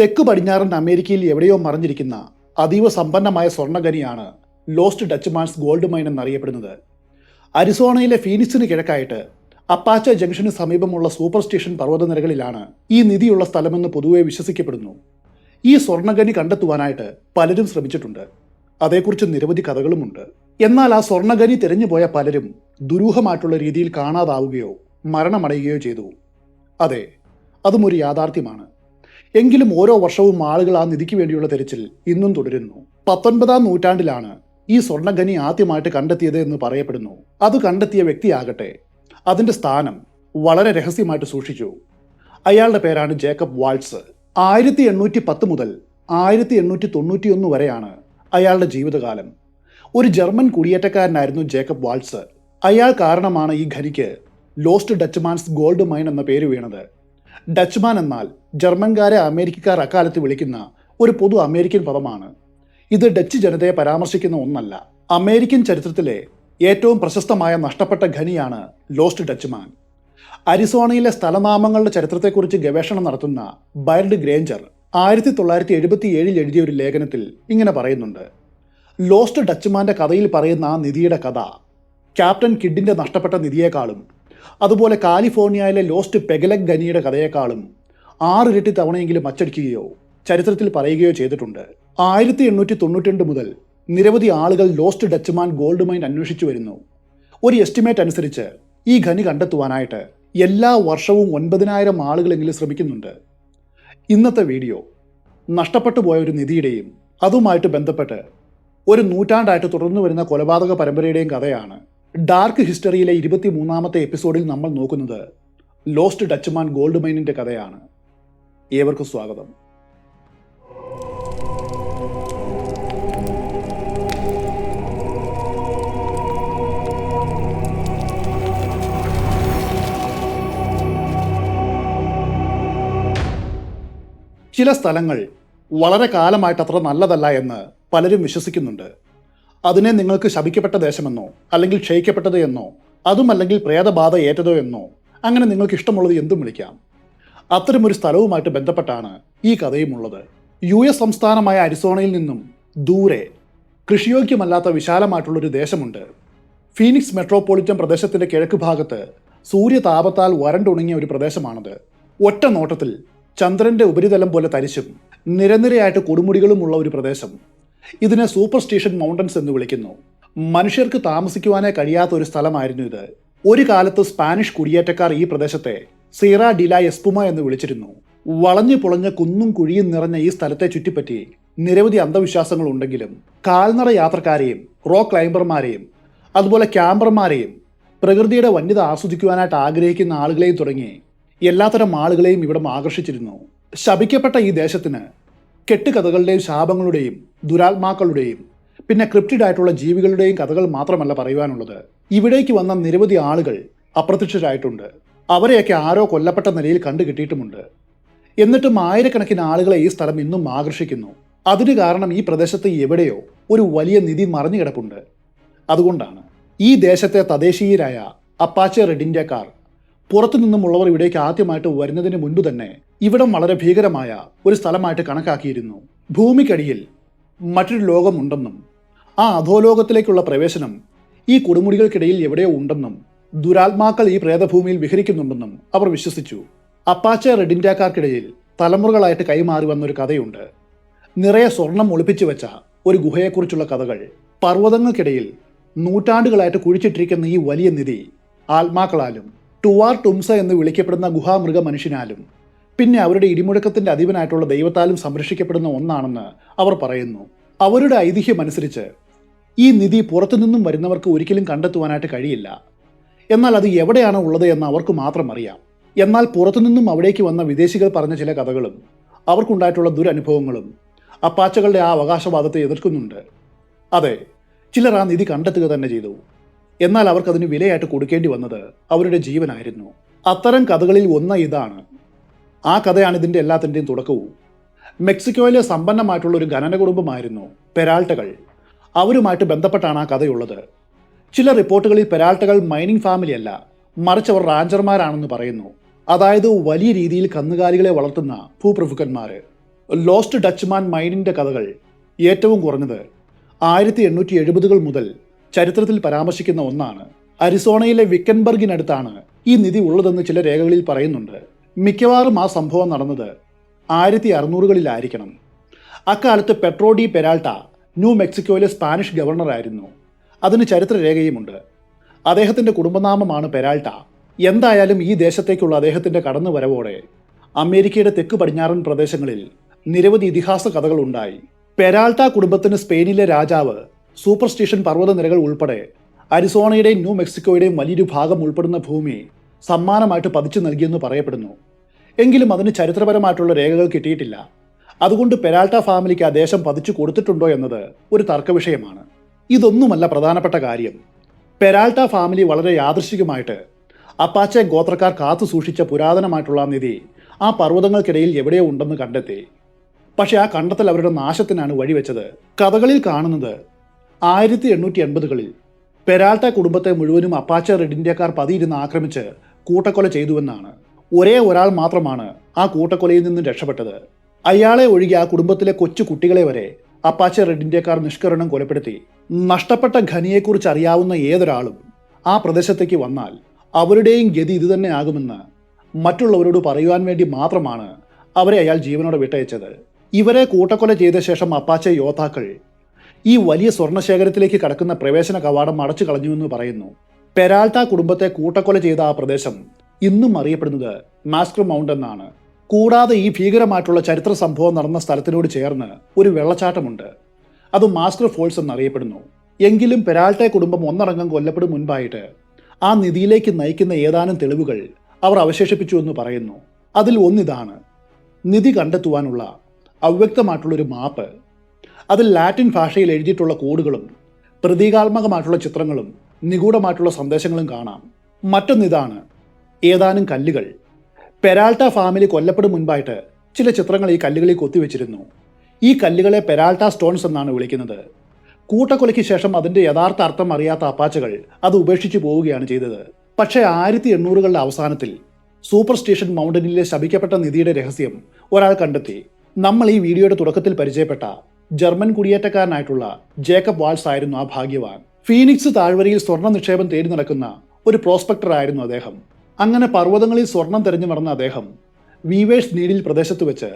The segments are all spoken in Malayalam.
തെക്ക് പടിഞ്ഞാറൻ അമേരിക്കയിൽ എവിടെയോ മറിഞ്ഞിരിക്കുന്ന അതീവ സമ്പന്നമായ സ്വർണഖനിയാണ് lost Dutch man's gold mine എന്നറിയപ്പെടുന്നത്. അരിസോണയിലെ ഫീനിക്സിന് കിഴക്കായിട്ട് അപ്പാച്ച ജംഗ്ഷന് സമീപമുള്ള സൂപ്പർ സ്റ്റേഷൻ പർവതനിരകളിലാണ് ഈ നിധിയുള്ള സ്ഥലമെന്ന് പൊതുവെ വിശ്വസിക്കപ്പെടുന്നു. ഈ സ്വർണഖനി കണ്ടെത്തുവാനായിട്ട് പലരും ശ്രമിച്ചിട്ടുണ്ട്. അതേക്കുറിച്ച് നിരവധി കഥകളുമുണ്ട്. എന്നാൽ ആ സ്വർണഖനി തിരഞ്ഞുപോയ പലരും ദുരൂഹമായിട്ടുള്ള രീതിയിൽ കാണാതാവുകയോ മരണമടയുകയോ ചെയ്തു. അതെ അതും ഒരു യാഥാർത്ഥ്യമാണ്. എങ്കിലും ഓരോ വർഷവും ആളുകൾ ആ നിധിക്ക് വേണ്ടിയുള്ള തെരച്ചിൽ ഇന്നും തുടരുന്നു. പത്തൊൻപതാം നൂറ്റാണ്ടിലാണ് ഈ സ്വർണഖനി ആദ്യമായിട്ട് കണ്ടെത്തിയത് എന്ന് പറയപ്പെടുന്നു. അത് കണ്ടെത്തിയ വ്യക്തിയാകട്ടെ അതിന്റെ സ്ഥാനം വളരെ രഹസ്യമായിട്ട് സൂക്ഷിച്ചു. അയാളുടെ പേരാണ് ജേക്കബ് വാൾസ് ആയിരത്തി എണ്ണൂറ്റി പത്ത് മുതൽ ആയിരത്തി എണ്ണൂറ്റി തൊണ്ണൂറ്റിയൊന്ന് വരെയാണ് അയാളുടെ ജീവിതകാലം. ഒരു ജർമ്മൻ കുടിയേറ്റക്കാരനായിരുന്നു ജേക്കബ് വാൾസ് അയാൾ കാരണമാണ് ഈ ഖനിക്ക് ലോസ്റ്റ് ഡച്ച്മാൻസ് ഗോൾഡ് മൈൻ എന്ന പേര് വീണത്. ഡച്ച്മാൻ എന്നാൽ ജർമ്മൻകാരെ അമേരിക്കക്കാർ അക്കാലത്ത് വിളിക്കുന്ന ഒരു പൊതു അമേരിക്കൻ പദമാണ്. ഇത് ഡച്ച് ജനതയെ പരാമർശിക്കുന്ന ഒന്നല്ല. അമേരിക്കൻ ചരിത്രത്തിലെ ഏറ്റവും പ്രശസ്തമായ നഷ്ടപ്പെട്ട ഖനിയാണ് ലോസ്റ്റ് ഡച്ച്മാൻ അരിസോണയിലെ സ്ഥലനാമങ്ങളുടെ ചരിത്രത്തെക്കുറിച്ച് ഗവേഷണം നടത്തുന്ന ബൈർഡ് ഗ്രേഞ്ചർ ആയിരത്തി തൊള്ളായിരത്തി എഴുപത്തി ഏഴിൽ എഴുതിയ ഒരു ലേഖനത്തിൽ ഇങ്ങനെ പറയുന്നുണ്ട്. ലോസ്റ്റ് ഡച്ച്മാന്റെ കഥയിൽ പറയുന്ന ആ നിധിയുടെ കഥ ക്യാപ്റ്റൻ കിഡിന്റെ നഷ്ടപ്പെട്ട നിധിയേക്കാളും അതുപോലെ കാലിഫോർണിയയിലെ ലോസ്റ്റ് പെഗലക് ഖനിയുടെ കഥയേക്കാളും ആറിരട്ടി തവണയെങ്കിലും അച്ചടിക്കുകയോ ചരിത്രത്തിൽ പറയുകയോ ചെയ്തിട്ടുണ്ട്. ആയിരത്തി എണ്ണൂറ്റി തൊണ്ണൂറ്റി മുതൽ നിരവധി ആളുകൾ ലോസ്റ്റ് ഡച്ച്മാൻ ഗോൾഡ് മൈൻ അന്വേഷിച്ചു വരുന്നു. ഒരു എസ്റ്റിമേറ്റ് അനുസരിച്ച് ഈ ഖനി കണ്ടെത്തുവാനായിട്ട് എല്ലാ വർഷവും ഒൻപതിനായിരം ആളുകളെങ്കിലും ശ്രമിക്കുന്നുണ്ട്. ഇന്നത്തെ വീഡിയോ നഷ്ടപ്പെട്ടു പോയ ഒരു നിധിയുടെയും അതുമായിട്ട് ബന്ധപ്പെട്ട് ഒരു നൂറ്റാണ്ടായിട്ട് തുടർന്നു വരുന്ന കൊലപാതക പരമ്പരയുടെയും കഥയാണ് ഡാർക്ക് ഹിസ്റ്ററിയിലെ ഇരുപത്തി മൂന്നാമത്തെ എപ്പിസോഡിൽ നമ്മൾ നോക്കുന്നത് ലോസ്റ്റ് ഡച്ച്മാൻ ഗോൾഡ് മൈനിന്റെ കഥയാണ്. ഏവർക്കും സ്വാഗതം. ചില സ്ഥലങ്ങൾ വളരെ കാലമായിട്ട് അത്ര നല്ലതല്ല എന്ന് പലരും വിശ്വസിക്കുന്നുണ്ട്. അതിനെ നിങ്ങൾക്ക് ശപിക്കപ്പെട്ട ദേശമെന്നോ അല്ലെങ്കിൽ ക്ഷയിക്കപ്പെട്ടത് എന്നോ അതുമല്ലെങ്കിൽ പ്രേതബാധ ഏറ്റതോ എന്നോ അങ്ങനെ നിങ്ങൾക്ക് ഇഷ്ടമുള്ളത് എന്തും വിളിക്കാം. അത്തരമൊരു സ്ഥലവുമായിട്ട് ബന്ധപ്പെട്ടാണ് ഈ കഥയും ഉള്ളത് യു എസ് സംസ്ഥാനമായ അരിസോണയിൽ നിന്നും ദൂരെ കൃഷിയോഗ്യമല്ലാത്ത വിശാലമായിട്ടുള്ളൊരു ദേശമുണ്ട്. ഫീനിക്സ് മെട്രോപൊളിറ്റൻ പ്രദേശത്തിന്റെ കിഴക്ക് ഭാഗത്ത് സൂര്യതാപത്താൽ വരണ്ടുണങ്ങിയ ഒരു പ്രദേശമാണത്. ഒറ്റ നോട്ടത്തിൽ ചന്ദ്രന്റെ ഉപരിതലം പോലെ തരിശും നിരനിരയായിട്ട് കൊടുമുടികളുമുള്ള ഒരു പ്രദേശം. ഇതിനെ സൂപ്പർ സ്റ്റേഷൻ മൗണ്ടൻസ് എന്ന് വിളിക്കുന്നു. മനുഷ്യർക്ക് താമസിക്കുവാനേ കഴിയാത്ത ഒരു സ്ഥലമായിരുന്നു ഇത്. ഒരു കാലത്ത് സ്പാനിഷ് കുടിയേറ്റക്കാർ ഈ പ്രദേശത്തെ സീറ ഡില എസ്പുമ എന്ന് വിളിച്ചിരുന്നു. വളഞ്ഞു പൊളഞ്ഞ കുന്നും കുഴിയും നിറഞ്ഞ ഈ സ്ഥലത്തെ ചുറ്റിപ്പറ്റി നിരവധി അന്ധവിശ്വാസങ്ങൾ ഉണ്ടെങ്കിലും കാൽനട യാത്രക്കാരെയും റോ ക്ലൈംബർമാരെയും അതുപോലെ ക്യാമ്പർമാരെയും പ്രകൃതിയുടെ വന്യത ആസ്വദിക്കുവാനായിട്ട് ആഗ്രഹിക്കുന്ന ആളുകളെയും തുടങ്ങി എല്ലാത്തരം ആളുകളെയും ഇവിടം ആകർഷിച്ചിരുന്നു. ശപിക്കപ്പെട്ട ഈ ദേശത്തിന് കെട്ടുകഥകളുടെയും ശാപങ്ങളുടെയും ദുരാത്മാക്കളുടെയും പിന്നെ ക്രിപ്റ്റഡ് ആയിട്ടുള്ള ജീവികളുടെയും കഥകൾ മാത്രമല്ല പറയുവാനുള്ളത്. ഇവിടേക്ക് വന്ന നിരവധി ആളുകൾ അപ്രത്യക്ഷരായിട്ടുണ്ട്. അവരെയൊക്കെ ആരോ കൊല്ലപ്പെട്ട നിലയിൽ കണ്ടു കിട്ടിയിട്ടുമുണ്ട്. എന്നിട്ടും ആയിരക്കണക്കിന് ആളുകളെ ഈ സ്ഥലം ഇന്നും ആകർഷിക്കുന്നു. അതിന് കാരണം ഈ പ്രദേശത്ത് എവിടെയോ ഒരു വലിയ നിധി മറിഞ്ഞു കിടപ്പുണ്ട് അതുകൊണ്ടാണ് ഈ ദേശത്തെ തദ്ദേശീയരായ അപ്പാച്ചെ റെഡിൻഡ്യക്കാർ പുറത്തു നിന്നുമുള്ളവർ ഇവിടേക്ക് ആദ്യമായിട്ട് വരുന്നതിന് മുൻപ് തന്നെ ഇവിടം വളരെ ഭീകരമായ ഒരു സ്ഥലമായിട്ട് കണക്കാക്കിയിരുന്നു. ഭൂമിക്കടിയിൽ മറ്റൊരു ലോകമുണ്ടെന്നും ആ അധോലോകത്തിലേക്കുള്ള പ്രവേശനം ഈ കൊടുമുടികൾക്കിടയിൽ എവിടെയോ ഉണ്ടെന്നും ദുരാത്മാക്കൾ ഈ പ്രേതഭൂമിയിൽ വിഹരിക്കുന്നുണ്ടെന്നും അവർ വിശ്വസിച്ചു. അപ്പാച്ച റെഡിൻഡ്യാക്കാർക്കിടയിൽ തലമുറകളായിട്ട് കൈമാറി വന്നൊരു കഥയുണ്ട്. നിറയെ സ്വർണം ഒളിപ്പിച്ചു വെച്ച ഒരു ഗുഹയെക്കുറിച്ചുള്ള കഥകൾ. പർവതങ്ങൾക്കിടയിൽ നൂറ്റാണ്ടുകളായിട്ട് കുഴിച്ചിട്ടിരിക്കുന്ന ഈ വലിയ നിധി ആത്മാക്കളാലും ടുവാർ ടുംസ എന്ന് വിളിക്കപ്പെടുന്ന ഗുഹാമൃഗ മനുഷ്യനാലും പിന്നെ അവരുടെ ഇടിമുഴക്കത്തിന്റെ അധിപനായിട്ടുള്ള ദൈവത്താലും സംരക്ഷിക്കപ്പെടുന്ന ഒന്നാണെന്ന് അവർ പറയുന്നു. അവരുടെ ഐതിഹ്യം അനുസരിച്ച് ഈ നിധി പുറത്തുനിന്നും വരുന്നവർക്ക് ഒരിക്കലും കണ്ടെത്തുവാനായിട്ട് കഴിയില്ല. എന്നാൽ അത് എവിടെയാണ് ഉള്ളത് എന്ന് അവർക്ക് മാത്രം അറിയാം. എന്നാൽ പുറത്തുനിന്നും അവിടേക്ക് വന്ന വിദേശികൾ പറഞ്ഞ ചില കഥകളും അവർക്കുണ്ടായിട്ടുള്ള ദുരനുഭവങ്ങളും അപ്പാച്ചകളുടെ ആ അവകാശവാദത്തെ എതിർക്കുന്നുണ്ട്. അതെ ചിലർ ആ നിധി കണ്ടെത്തുക തന്നെ ചെയ്തു. എന്നാൽ അവർക്ക് അതിന് വിലയായിട്ട് കൊടുക്കേണ്ടി വന്നത് അവരുടെ ജീവനായിരുന്നു. അത്തരം കഥകളിൽ ഒന്ന് ഇതാണ്. ആ കഥയാണ് ഇതിന്റെ എല്ലാത്തിന്റെയും തുടക്കവും. മെക്സിക്കോയിലെ സമ്പന്നമായിട്ടുള്ള ഒരു ഖനന കുടുംബമായിരുന്നു പെരാൾട്ടകൾ. അവരുമായിട്ട് ബന്ധപ്പെട്ടാണ് ആ കഥയുള്ളത്. ചില റിപ്പോർട്ടുകളിൽ പെരാൾട്ടകൾ മൈനിങ് ഫാമിലിയല്ല മറിച്ച് അവർ റാഞ്ചർമാരാണെന്ന് പറയുന്നു. അതായത് വലിയ രീതിയിൽ കന്നുകാലികളെ വളർത്തുന്ന ഭൂപ്രഭുക്കന്മാർ. ലോസ്റ്റ് ഡച്ച്മാൻ മൈനിന്റെ കഥകൾ ഏറ്റവും കുറഞ്ഞത് ആയിരത്തി എണ്ണൂറ്റി എഴുപതുകൾ മുതൽ ചരിത്രത്തിൽ പരാമർശിക്കുന്ന ഒന്നാണ്. അരിസോണയിലെ വിക്കൻബർഗിനടുത്താണ് ഈ നിധി ഉള്ളതെന്ന് ചില രേഖകളിൽ പറയുന്നുണ്ട്. മിക്കവാറും ആ സംഭവം നടന്നത് ആയിരത്തി അറുന്നൂറുകളിലായിരിക്കണം അക്കാലത്ത് പെട്രോ ഡി പെരാൾട്ട ന്യൂ മെക്സിക്കോയിലെ സ്പാനിഷ് ഗവർണറായിരുന്നു. അതിന് ചരിത്രരേഖയുമുണ്ട്. അദ്ദേഹത്തിന്റെ കുടുംബനാമമാണ് പെരാൾട്ട. എന്തായാലും ഈ ദേശത്തേക്കുള്ള അദ്ദേഹത്തിന്റെ കടന്നുവരവോടെ അമേരിക്കയുടെ തെക്ക് പടിഞ്ഞാറൻ പ്രദേശങ്ങളിൽ നിരവധി ഇതിഹാസ കഥകൾ ഉണ്ടായി പെരാൾട്ട കുടുംബത്തിന് സ്പെയിനിലെ രാജാവ് സൂപ്പർസ്റ്റിഷൻ പർവതനിരകൾ ഉൾപ്പെടെ അരിസോണയുടെയും ന്യൂ മെക്സിക്കോയുടെയും വലിയൊരു ഭാഗം ഉൾപ്പെടുന്ന ഭൂമി സമ്മാനമായിട്ട് പതിച്ചു നൽകിയെന്ന് പറയപ്പെടുന്നു. എങ്കിലും അതിന് ചരിത്രപരമായിട്ടുള്ള രേഖകൾ കിട്ടിയിട്ടില്ല. അതുകൊണ്ട് പെരാൾട്ട ഫാമിലിക്ക് ആ ദേശം പതിച്ചു കൊടുത്തിട്ടുണ്ടോ എന്നത് ഒരു തർക്കവിഷയമാണ്. ഇതൊന്നുമല്ല പ്രധാനപ്പെട്ട കാര്യം. പെരാൾട്ട ഫാമിലി വളരെ യാദൃശികമായിട്ട് അപ്പാച്ചെ ഗോത്രക്കാർ കാത്തു സൂക്ഷിച്ച പുരാതനമായിട്ടുള്ള നിധി ആ പർവതങ്ങൾക്കിടയിൽ എവിടെയോ ഉണ്ടെന്ന് കണ്ടെത്തി. പക്ഷേ ആ കണ്ടെത്തൽ അവരുടെ നാശത്തിനാണ് വഴിവെച്ചത്. കഥകളിൽ കാണുന്നത് ആയിരത്തി എണ്ണൂറ്റി എൺപതുകളിൽ പെരാൾട്ട കുടുംബത്തെ മുഴുവനും അപ്പാച്ച റെഡ് ഇന്ത്യക്കാർ പതിയിരുന്ന് ആക്രമിച്ച് കൂട്ടക്കൊല ചെയ്തുവെന്നാണ്. ഒരേ ഒരാൾ മാത്രമാണ് ആ കൂട്ടക്കൊലയിൽ നിന്നും രക്ഷപ്പെട്ടത്. അയാളെ ഒഴികെ ആ കുടുംബത്തിലെ കൊച്ചു കുട്ടികളെ വരെ അപ്പാച്ച റെഡ് ഇന്ത്യക്കാർ നിഷ്കരണം കൊലപ്പെടുത്തി. നഷ്ടപ്പെട്ട ഖനിയെക്കുറിച്ച് അറിയാവുന്ന ഏതൊരാളും ആ പ്രദേശത്തേക്ക് വന്നാൽ അവരുടെയും ഗതി ഇതുതന്നെയാകുമെന്ന് മറ്റുള്ളവരോട് പറയുവാൻ വേണ്ടി മാത്രമാണ് അവരെ അയാൾ ജീവനോടെ വിട്ടയച്ചത്. ഇവരെ കൂട്ടക്കൊല ചെയ്ത ശേഷം അപ്പാച്ച യോദ്ധാക്കൾ ഈ വലിയ സ്വർണശേഖരത്തിലേക്ക് കടക്കുന്ന പ്രവേശന കവാടം അടച്ചു കളഞ്ഞുവെന്ന് പറയുന്നു. പെരാൾട്ട കുടുംബത്തെ കൂട്ടക്കൊല ചെയ്ത ആ പ്രദേശം ഇന്നും അറിയപ്പെടുന്നത് മാസ്ക്ര മൗണ്ട് എന്നാണ്. കൂടാതെ ഈ ഭീകരമായിട്ടുള്ള ചരിത്ര സംഭവം നടന്ന സ്ഥലത്തിനോട് ചേർന്ന് ഒരു വെള്ളച്ചാട്ടമുണ്ട്. അത് മാസ്ക്ര ഫോൾസ് എന്നറിയപ്പെടുന്നു. എങ്കിലും പെരാൾട്ടെ കുടുംബം ഒന്നടങ്കം കൊല്ലപ്പെടും മുൻപായിട്ട് ആ നിധിയിലേക്ക് നയിക്കുന്ന ഏതാനും തെളിവുകൾ അവർ അവശേഷിപ്പിച്ചു എന്ന് പറയുന്നു. അതിൽ ഒന്നിതാണ്. നിധി കണ്ടെത്തുവാനുള്ള അവ്യക്തമായിട്ടുള്ളൊരു മാപ്പ് അതിൽ ലാറ്റിൻ ഭാഷയിൽ എഴുതിയിട്ടുള്ള കോഡുകളും പ്രതീകാത്മകമായിട്ടുള്ള ചിത്രങ്ങളും നിഗൂഢമായിട്ടുള്ള സന്ദേശങ്ങളും കാണാം. മറ്റൊന്നിതാണ് ഏതാനും കല്ലുകൾ. പെരാൾട്ട ഫാമിലി കൊല്ലപ്പെടും മുൻപായിട്ട് ചില ചിത്രങ്ങൾ ഈ കല്ലുകളിൽ കൊത്തിവെച്ചിരുന്നു. ഈ കല്ലുകളെ പെരാൾട്ട സ്റ്റോൺസ് എന്നാണ് വിളിക്കുന്നത്. കൂട്ടക്കൊലയ്ക്ക് ശേഷം അതിന്റെ യഥാർത്ഥ അർത്ഥം അറിയാത്ത അപ്പാച്ചകൾ അത് ഉപേക്ഷിച്ചു പോവുകയാണ് ചെയ്തത്. പക്ഷേ ആയിരത്തി എണ്ണൂറുകളുടെ അവസാനത്തിൽ സൂപ്പർ സ്റ്റേഷൻ മൗണ്ടനിലെ ശപിക്കപ്പെട്ട നിധിയുടെ രഹസ്യം ഒരാൾ കണ്ടെത്തി. നമ്മൾ ഈ വീഡിയോയുടെ തുടക്കത്തിൽ പരിചയപ്പെട്ട ജർമ്മൻ കുടിയേറ്റക്കാരനായിട്ടുള്ള ജേക്കബ് വാൾസ് ആയിരുന്നു ആ ഭാഗ്യവാൻ. ഫീനിക്സ് താഴ്വരയിൽ സ്വർണ നിക്ഷേപം തേടി നടക്കുന്ന ഒരു പ്രോസ്പെക്ടർ ആയിരുന്നു അദ്ദേഹം. അങ്ങനെ പർവതങ്ങളിൽ സ്വർണം തെരഞ്ഞു നടന്ന അദ്ദേഹം വീവേഴ്സ് നീഡിൽ പ്രദേശത്ത് വെച്ച്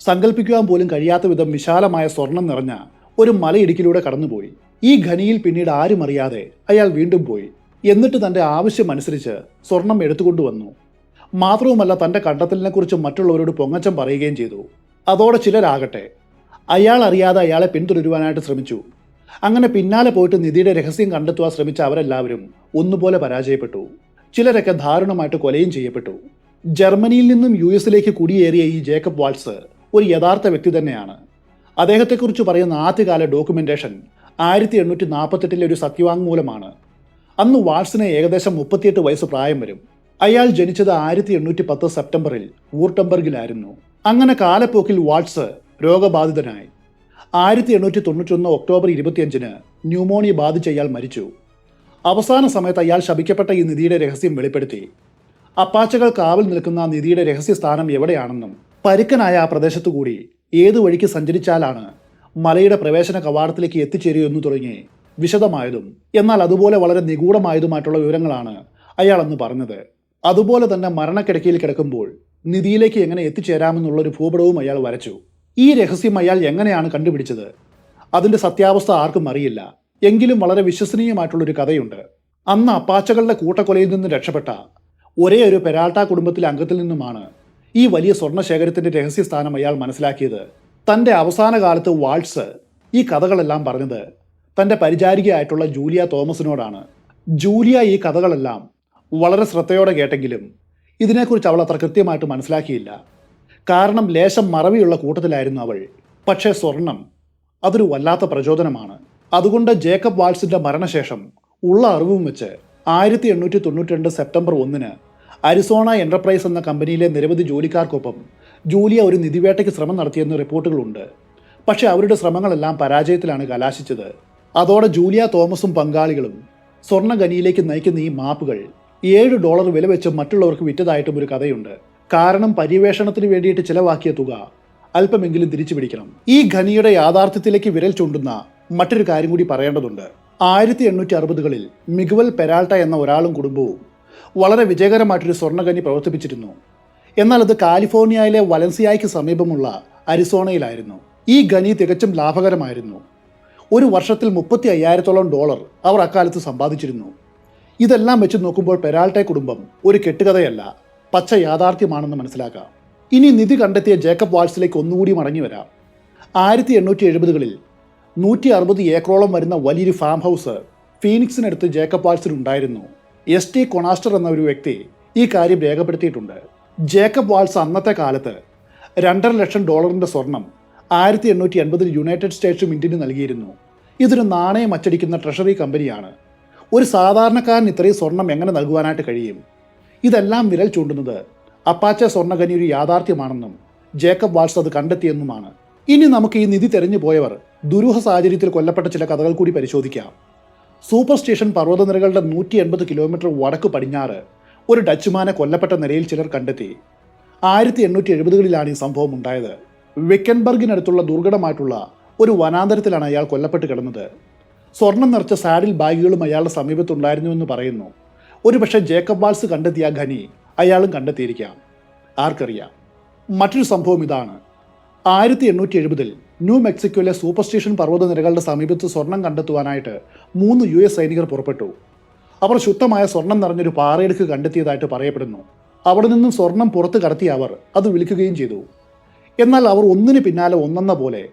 സങ്കല്പിക്കുവാൻ പോലും കഴിയാത്ത വിധം വിശാലമായ സ്വർണം നിറഞ്ഞ ഒരു മലയിടുക്കിലൂടെ കടന്നുപോയി. ഈ ഖനിയിൽ പിന്നീട് ആരും അറിയാതെ അയാൾ വീണ്ടും പോയി. എന്നിട്ട് തന്റെ ആവശ്യമനുസരിച്ച് സ്വർണം എടുത്തുകൊണ്ടുവന്നു മാത്രവുമല്ല തന്റെ കണ്ടെത്തലിനെക്കുറിച്ച് മറ്റുള്ളവരോട് പൊങ്ങച്ചം പറയുകയും ചെയ്തു. അതോടെ ചിലരാകട്ടെ അയാൾ അറിയാതെ അയാളെ പിന്തുടരുവാനായിട്ട് ശ്രമിച്ചു. അങ്ങനെ പിന്നാലെ പോയിട്ട് നിധിയുടെ രഹസ്യം കണ്ടെത്തുവാൻ ശ്രമിച്ച അവരെല്ലാവരും ഒന്നുപോലെ പരാജയപ്പെട്ടു. ചിലരൊക്കെ ദാരുണമായിട്ട് കൊലയും ചെയ്യപ്പെട്ടു. ജർമ്മനിയിൽ നിന്നും യു എസിലേക്ക് കുടിയേറിയ ഈ ജേക്കബ് വാൾസ് ഒരു യഥാർത്ഥ വ്യക്തി തന്നെയാണ്. അദ്ദേഹത്തെക്കുറിച്ച് പറയുന്ന ആദ്യകാല ഡോക്യുമെന്റേഷൻ ആയിരത്തി എണ്ണൂറ്റി നാൽപ്പത്തെട്ടിലെ ഒരു സത്യവാങ്മൂലമാണ്. അന്ന് വാൾസിന് ഏകദേശം മുപ്പത്തിയെട്ട് വയസ്സ് പ്രായം വരും. അയാൾ ജനിച്ചത് ആയിരത്തി എണ്ണൂറ്റി പത്ത് സെപ്റ്റംബറിൽ വൂർട്ടംബർഗിലായിരുന്നു. അങ്ങനെ കാലപ്പോക്കിൽ വാൾസ് രോഗബാധിതനായി. ആയിരത്തി എണ്ണൂറ്റി തൊണ്ണൂറ്റൊന്ന് ഒക്ടോബർ ഇരുപത്തിയഞ്ചിന് ന്യൂമോണിയ ബാധിച്ച അയാൾ മരിച്ചു. അവസാന സമയത്ത് അയാൾ ശപിക്കപ്പെട്ട ഈ നിധിയുടെ രഹസ്യം വെളിപ്പെടുത്തി. അപ്പാച്ചകൾ കാവൽ നിൽക്കുന്ന നിധിയുടെ രഹസ്യസ്ഥാനം എവിടെയാണെന്നും പരുക്കനായ ആ പ്രദേശത്തു കൂടി ഏതു വഴിക്ക് സഞ്ചരിച്ചാലാണ് മലയുടെ പ്രവേശന കവാടത്തിലേക്ക് എത്തിച്ചേരുമെന്നു തുടങ്ങി വിശദമായതും എന്നാൽ അതുപോലെ വളരെ നിഗൂഢമായതുമായിട്ടുള്ള വിവരങ്ങളാണ് അയാൾ അന്ന് പറഞ്ഞത്. അതുപോലെ തന്നെ മരണക്കിടക്കയിൽ കിടക്കുമ്പോൾ നിധിയിലേക്ക് എങ്ങനെ എത്തിച്ചേരാമെന്നുള്ളൊരു ഭൂപടവും അയാൾ വരച്ചു. ഈ രഹസ്യം അയാൾ എങ്ങനെയാണ് കണ്ടുപിടിച്ചത്? അതിന്റെ സത്യാവസ്ഥ ആർക്കും അറിയില്ല. എങ്കിലും വളരെ വിശ്വസനീയമായിട്ടുള്ളൊരു കഥയുണ്ട്. അന്ന് അപ്പാച്ചകളുടെ കൂട്ടക്കൊലയിൽ നിന്ന് രക്ഷപ്പെട്ട ഒരേ ഒരു പെരാൾട്ട കുടുംബത്തിലെ അംഗത്തിൽ നിന്നുമാണ് ഈ വലിയ സ്വർണശേഖരത്തിന്റെ രഹസ്യസ്ഥാനം അയാൾ മനസ്സിലാക്കിയത്. തന്റെ അവസാന കാലത്ത് വാൾട്സ് ഈ കഥകളെല്ലാം പറഞ്ഞത് തന്റെ പരിചാരികയായിട്ടുള്ള ജൂലിയ തോമസിനോടാണ്. ജൂലിയ ഈ കഥകളെല്ലാം വളരെ ശ്രദ്ധയോടെ കേട്ടെങ്കിലും ഇതിനെക്കുറിച്ച് അവൾ അത്ര കൃത്യമായിട്ട് മനസ്സിലാക്കിയില്ല. കാരണം ലേശം മറവിയുള്ള കൂട്ടത്തിലായിരുന്നു അവൾ. പക്ഷേ സ്വർണം അതൊരു വല്ലാത്ത പ്രചോദനമാണ്. അതുകൊണ്ട് ജേക്കബ് വാൾസിന്റെ മരണശേഷം ഉള്ള അറിവും വെച്ച് ആയിരത്തി എണ്ണൂറ്റി തൊണ്ണൂറ്റി രണ്ട് സെപ്റ്റംബർ ഒന്നിന് അരിസോണ എന്റർപ്രൈസ് എന്ന കമ്പനിയിലെ നിരവധി ജോലിക്കാർക്കൊപ്പം ജൂലിയ ഒരു നിധിവേട്ടയ്ക്ക് ശ്രമം നടത്തിയെന്ന് റിപ്പോർട്ടുകളുണ്ട്. പക്ഷേ അവരുടെ ശ്രമങ്ങളെല്ലാം പരാജയത്തിലാണ് കലാശിച്ചത്. അതോടെ ജൂലിയ തോമസും പങ്കാളികളും സ്വർണ ഖനിയിലേക്ക് നയിക്കുന്ന ഈ മാപ്പുകൾ ഏഴ് ഡോളർ വില വെച്ച് മറ്റുള്ളവർക്ക് വിറ്റതായിട്ടും ഒരു കഥയുണ്ട്. കാരണം പര്യവേഷണത്തിന് വേണ്ടിയിട്ട് ചിലവാക്കിയ തുക അല്പമെങ്കിലും തിരിച്ചു പിടിക്കണം. ഈ ഖനിയുടെ യാഥാർത്ഥ്യത്തിലേക്ക് വിരൽ ചൂണ്ടുന്ന മറ്റൊരു കാര്യം കൂടി പറയേണ്ടതുണ്ട്. ആയിരത്തി എണ്ണൂറ്റി അറുപതുകളിൽ മിഗുവൽ പെരാൾട്ട എന്ന ഒരാളും കുടുംബവും വളരെ വിജയകരമായിട്ടൊരു സ്വർണഖനി പ്രവർത്തിപ്പിച്ചിരുന്നു. എന്നാൽ അത് കാലിഫോർണിയയിലെ വലൻസിയായ്ക്ക് സമീപമുള്ള അരിസോണയിലായിരുന്നു. ഈ ഖനി തികച്ചും ലാഭകരമായിരുന്നു. ഒരു വർഷത്തിൽ മുപ്പത്തി അയ്യായിരത്തോളം ഡോളർ അവർ അക്കാലത്ത് സമ്പാദിച്ചിരുന്നു. ഇതെല്ലാം വെച്ച് നോക്കുമ്പോൾ പെരാൾട്ടെ കുടുംബം ഒരു കെട്ടുകഥയല്ല. പച്ച യാഥാർത്ഥ്യമാണെന്ന് മനസ്സിലാക്കാം. ഇനി നിധി കണ്ടെത്തിയ ജേക്കബ് വാൾസിലേക്ക് ഒന്നുകൂടി മടങ്ങി വരാം. ആയിരത്തി എണ്ണൂറ്റി എഴുപതുകളിൽ നൂറ്റി അറുപത് ഏക്കറോളം വരുന്ന വലിയൊരു ഫാം ഹൗസ് ഫീനിക്സിനടുത്ത് ജേക്കബ് വാൾസിനുണ്ടായിരുന്നു എസ് ടി കൊണാസ്റ്റർ എന്ന ഒരു വ്യക്തി ഈ കാര്യം രേഖപ്പെടുത്തിയിട്ടുണ്ട്. ജേക്കബ് വാൾസ് അന്നത്തെ കാലത്ത് രണ്ടര ലക്ഷം ഡോളറിന്റെ സ്വർണം ആയിരത്തി എണ്ണൂറ്റി എൺപതിൽ യുണൈറ്റഡ് സ്റ്റേറ്റ്സും ഇന്ത്യന് നൽകിയിരുന്നു. ഇതൊരു നാണയം അച്ചടിക്കുന്ന ട്രഷറി കമ്പനിയാണ്. ഒരു സാധാരണക്കാരൻ ഇത്രയും സ്വർണം എങ്ങനെ നൽകുവാനായിട്ട് കഴിയും? ഇതെല്ലാം വിരൽ ചൂണ്ടുന്നത് അപ്പാച്ച സ്വർണഖനി ഒരു യാഥാർത്ഥ്യമാണെന്നും ജേക്കബ് വാൾസ് അത് കണ്ടെത്തിയെന്നുമാണ്. ഇനി നമുക്ക് ഈ നിധി തെരഞ്ഞു പോയവർ ദുരൂഹ സാഹചര്യത്തിൽ കൊല്ലപ്പെട്ട ചില കഥകൾ കൂടി പരിശോധിക്കാം. സൂപ്പർ സ്റ്റേഷൻ പർവതനിരകളുടെ നൂറ്റി എൺപത് കിലോമീറ്റർ വടക്ക് പടിഞ്ഞാറ് ഒരു ഡച്ചുമാനെ കൊല്ലപ്പെട്ട നിലയിൽ ചിലർ കണ്ടെത്തി. ആയിരത്തി എണ്ണൂറ്റി എഴുപതുകളിലാണ് ഈ സംഭവം ഉണ്ടായത്. വിക്കൻബർഗിനടുത്തുള്ള ദുർഘടമായിട്ടുള്ള ഒരു വനാന്തരത്തിലാണ് അയാൾ കൊല്ലപ്പെട്ട് കിടന്നത്. സ്വർണം നിറച്ച സാഡിൽ ബാഗുകളും അയാളുടെ സമീപത്തുണ്ടായിരുന്നുവെന്ന് പറയുന്നു. ഒരുപക്ഷെ ജേക്കബ് വാൾസ് കണ്ടെത്തിയ ഖനി അയാളും കണ്ടെത്തിയിരിക്കാം. ആർക്കറിയാം? മറ്റൊരു സംഭവം ഇതാണ്. ആയിരത്തി എണ്ണൂറ്റി എഴുപതിൽ ന്യൂ മെക്സിക്കോയിലെ സൂപ്പർ സ്റ്റേഷൻ പർവതനിരകളുടെ സമീപത്ത് സ്വർണം കണ്ടെത്തുവാനായിട്ട് മൂന്ന് യു എസ് സൈനികർ പുറപ്പെട്ടു. അവർ ശുദ്ധമായ സ്വർണം നിറഞ്ഞൊരു പാറയിടുക്ക് കണ്ടെത്തിയതായിട്ട് പറയപ്പെടുന്നു. അവിടെ നിന്നും സ്വർണം പുറത്ത് കടത്തിയ അവർ അത് വിളിക്കുകയും ചെയ്തു. എന്നാൽ അവർ ഒന്നിന് പിന്നാലെ ഒന്നെന്ന പോലെ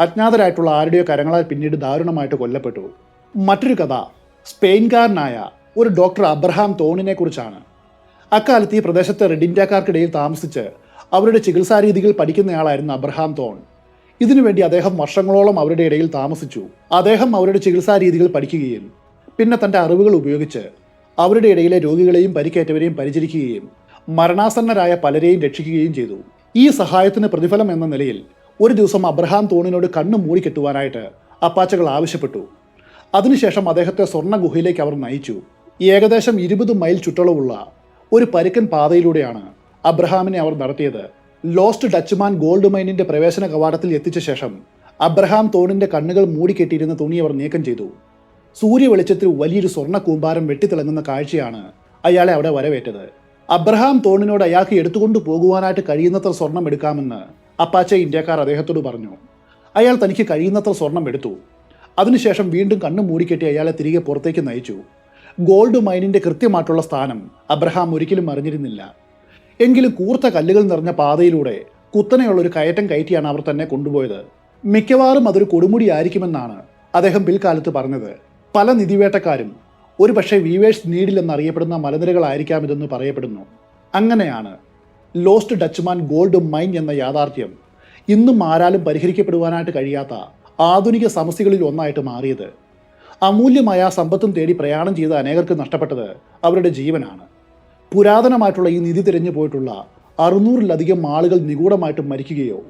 അജ്ഞാതരായിട്ടുള്ള ആരുടെയോ കരങ്ങളാൽ പിന്നീട് ദാരുണമായിട്ട് കൊല്ലപ്പെട്ടു. മറ്റൊരു കഥ. സ്പെയിൻകാരനായ ഒരു ഡോക്ടർ അബ്രഹാം തോണിനെ കുറിച്ചാണ് അക്കാലത്ത് ഈ പ്രദേശത്ത് റെഡ് ഇന്ത്യക്കാർക്കിടയിൽ താമസിച്ച് അവരുടെ ചികിത്സാ രീതികൾ പഠിക്കുന്നയാളായിരുന്നു അബ്രഹാം തോൺ. ഇതിനുവേണ്ടി അദ്ദേഹം വർഷങ്ങളോളം അവരുടെ ഇടയിൽ താമസിച്ചു. അദ്ദേഹം അവരുടെ ചികിത്സാ രീതികൾ പഠിക്കുകയും പിന്നെ തന്റെ അറിവുകൾ ഉപയോഗിച്ച് അവരുടെ ഇടയിലെ രോഗികളെയും പരിക്കേറ്റവരെയും പരിചരിക്കുകയും മരണാസന്നരായ പലരെയും രക്ഷിക്കുകയും ചെയ്തു. ഈ സഹായത്തിന് പ്രതിഫലം എന്ന നിലയിൽ ഒരു ദിവസം അബ്രഹാം തോണിനോട് കണ്ണു മൂടിക്കെട്ടുവാനായിട്ട് അപ്പാച്ചകൾ ആവശ്യപ്പെട്ടു. അതിനുശേഷം അദ്ദേഹത്തെ സ്വർണ ഗുഹയിലേക്ക് അവർ നയിച്ചു. ഏകദേശം ഇരുപത് മൈൽ ചുറ്റളവുള്ള ഒരു പരുക്കൻ പാതയിലൂടെയാണ് അബ്രഹാമിനെ അവർ നടത്തിയത്. ലോസ്റ്റ് ഡച്ച്മാൻ ഗോൾഡ് മൈനിന്റെ പ്രവേശന കവാടത്തിൽ എത്തിച്ച ശേഷം അബ്രഹാം തോണിന്റെ കണ്ണുകൾ മൂടിക്കെട്ടിയിരുന്ന തുണി അവർ നീക്കം ചെയ്തു. സൂര്യ വെളിച്ചത്തിൽ വലിയൊരു സ്വർണ കൂമ്പാരം വെട്ടിത്തിളങ്ങുന്ന കാഴ്ചയാണ് അയാളെ അവിടെ വരവേറ്റത്. അബ്രഹാം തോണിനോട് അയാൾക്ക് എടുത്തുകൊണ്ടു പോകുവാനായിട്ട് കഴിയുന്നത്ര സ്വർണം എടുക്കാമെന്ന് അപ്പാച്ച ഇന്ത്യക്കാർ അദ്ദേഹത്തോട് പറഞ്ഞു. അയാൾ തനിക്ക് കഴിയുന്നത്ര സ്വർണം എടുത്തു. അതിനുശേഷം വീണ്ടും കണ്ണു മൂടിക്കെട്ടി അയാളെ തിരികെ പുറത്തേക്ക് നയിച്ചു. ഗോൾഡ് മൈനിന്റെ കൃത്യമായിട്ടുള്ള സ്ഥാനം അബ്രഹാം ഒരിക്കലും അറിഞ്ഞിരുന്നില്ല. എങ്കിലും കൂർത്ത കല്ലുകൾ നിറഞ്ഞ പാതയിലൂടെ കുത്തനെയുള്ള ഒരു കയറ്റം കയറ്റിയാണ് അവർ തന്നെ കൊണ്ടുപോയത്. മിക്കവാറും അതൊരു കൊടുമുടി ആയിരിക്കുമെന്നാണ് അദ്ദേഹം പിൽക്കാലത്ത് പറഞ്ഞത്. പല നിധിവേട്ടക്കാരും ഒരുപക്ഷെ വീവേഴ്സ് നീഡിൽ എന്നറിയപ്പെടുന്ന മലനിരകളായിരിക്കാം ഇതെന്ന് പറയപ്പെടുന്നു. അങ്ങനെയാണ് ലോസ്റ്റ് ഡച്ച്മാൻ ഗോൾഡ് മൈൻ എന്ന യാഥാർത്ഥ്യം ഇന്നും ആരാലും പരിഹരിക്കപ്പെടുവാനായിട്ട് കഴിയാത്ത ആധുനിക സമസ്യകളിൽ ഒന്നായിട്ട് മാറിയത്. അമൂല്യമായ സമ്പത്തും തേടി പ്രയാണം ചെയ്ത അനേകർക്ക് നഷ്ടപ്പെട്ടത് അവരുടെ ജീവനാണ്. പുരാതനമായിട്ടുള്ള ഈ നിധി തിരഞ്ഞു പോയിട്ടുള്ള അറുന്നൂറിലധികം ആളുകൾ നിഗൂഢമായിട്ട് മരിക്കുകയോ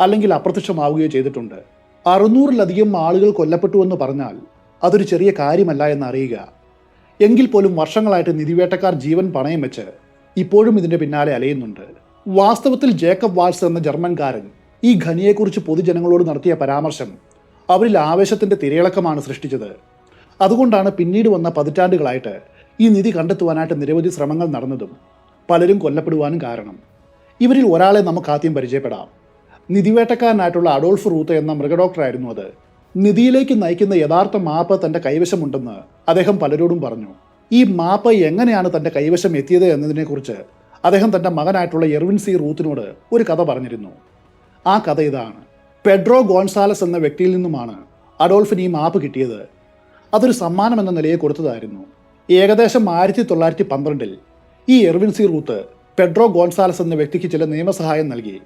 അല്ലെങ്കിൽ അപ്രത്യക്ഷമാവുകയോ ചെയ്തിട്ടുണ്ട്. അറുന്നൂറിലധികം ആളുകൾ കൊല്ലപ്പെട്ടു എന്ന് പറഞ്ഞാൽ അതൊരു ചെറിയ കാര്യമല്ല എന്ന് അറിയുക. എങ്കിൽ പോലും വർഷങ്ങളായിട്ട് നിധിവേട്ടക്കാർ ജീവൻ പണയം വെച്ച് ഇപ്പോഴും ഇതിന്റെ പിന്നാലെ അലയുന്നുണ്ട്. വാസ്തവത്തിൽ ജേക്കബ് വാൾസ് എന്ന ജർമ്മൻകാരൻ ഈ ഖനിയെക്കുറിച്ച് പൊതുജനങ്ങളോട് നടത്തിയ പരാമർശം അവരിൽ ആവേശത്തിന്റെ തിരയിളക്കമാണ് സൃഷ്ടിച്ചത്. അതുകൊണ്ടാണ് പിന്നീട് വന്ന പതിറ്റാണ്ടുകളായിട്ട് ഈ നിധി കണ്ടെത്തുവാനായിട്ട് നിരവധി ശ്രമങ്ങൾ നടന്നതും പലരും കൊല്ലപ്പെടുവാനും കാരണം. ഇവരിൽ ഒരാളെ നമുക്ക് ആദ്യം പരിചയപ്പെടാം. നിധിവേട്ടക്കാരനായിട്ടുള്ള അഡോൾഫ് റൂത്ത് എന്ന മൃഗഡോക്ടറായിരുന്നു അത്. നിധിയിലേക്ക് നയിക്കുന്ന യഥാർത്ഥ മാപ്പ് തന്റെ കൈവശമുണ്ടെന്ന് അദ്ദേഹം പലരോടും പറഞ്ഞു. ഈ മാപ്പ് എങ്ങനെയാണ് തന്റെ കൈവശം എത്തിയത് എന്നതിനെക്കുറിച്ച് അദ്ദേഹം തന്റെ മകനായിട്ടുള്ള എർവിൻ സി റൂത്തിനോട് ഒരു കഥ പറഞ്ഞിരുന്നു. ആ കഥ ഇതാണ്. പെഡ്രോ ഗോൺസാലസ് എന്ന വ്യക്തിയിൽ നിന്നുമാണ് അഡോൾഫിന് ഈ മാപ്പ് കിട്ടിയത്. അതൊരു സമ്മാനം എന്ന നിലയെ കൊടുത്തതായിരുന്നു. ഏകദേശം ആയിരത്തി തൊള്ളായിരത്തി പന്ത്രണ്ടിൽ ഈ Erwin C Ruth Pedro Gonzales എന്ന വ്യക്തിക്ക് ചില നിയമസഹായം നൽകി.